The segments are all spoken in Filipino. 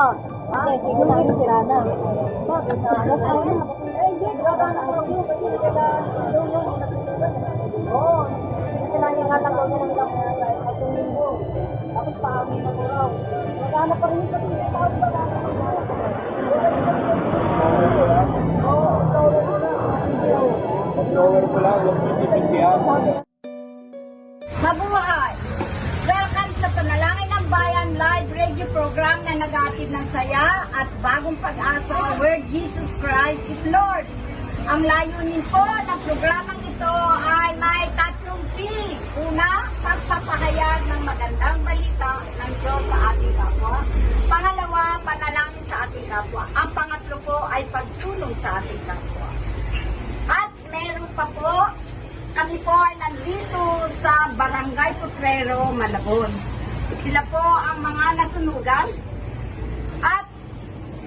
Okay, sige na, sira na. Bakit? Eh, hindi. Na ako yung kasi nila. Oo. Kasi nangingatan ko ng ilang tatlong linggo. Tapos paamin na ko raw. Pa rin yung tao pa na. Oo, ikaw rin na. Lower ko lang, huwag pipipintihan. Mabuhay! Welcome sa Panalangin ng Bayan live radio program na nag-aatid ng saya at bagong pag-asa where Jesus Christ is Lord. Ang layunin po ng programang ito ay may tatlong P. Una, pagpapahayag ng magandang balita ng Diyos sa ating kapwa. Pangalawa, panalangin sa ating kapwa. Ang pangatlo po ay pagtulong sa ating kapwa. At meron pa po, kami po ay nandito sa Barangay Potrero, Malabon. Sila po ang mga nasunugan. At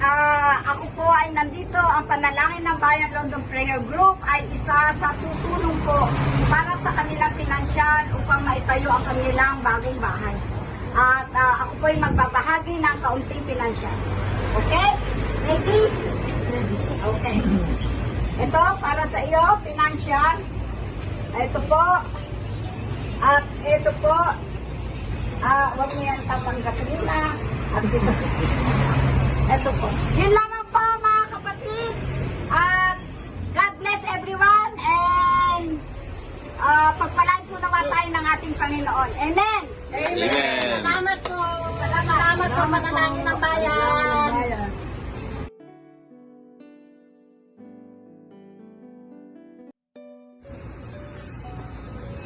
ah, ako po ay nandito, ang Panalangin ng Bayan London Prayer Group ay isa sa tutulong po para sa kanilang pinansyal upang maitayo ang kanilang bagong bahay. At ah, ako po ay magbabahagi ng kaunting pinansyal. Okay? Ready? Okay. Ito, para sa iyo, financial. Ito po. At ito po. Ah, wag mo yan tapang gasolina. At ito. ito po. Yun lamang po, mga kapatid. At God bless everyone. And ah, pagpalain po naman tayo ng ating Panginoon. Amen. Amen. Salamat po. Salamat, Salamat po, mananangin ng bayan.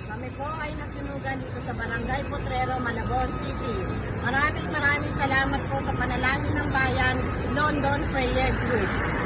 Kami po ay nasunugan dito sa Barangay Potrero, Malabon City. Maraming maraming salamat po sa panalangin ng bayan, London Prayer Group.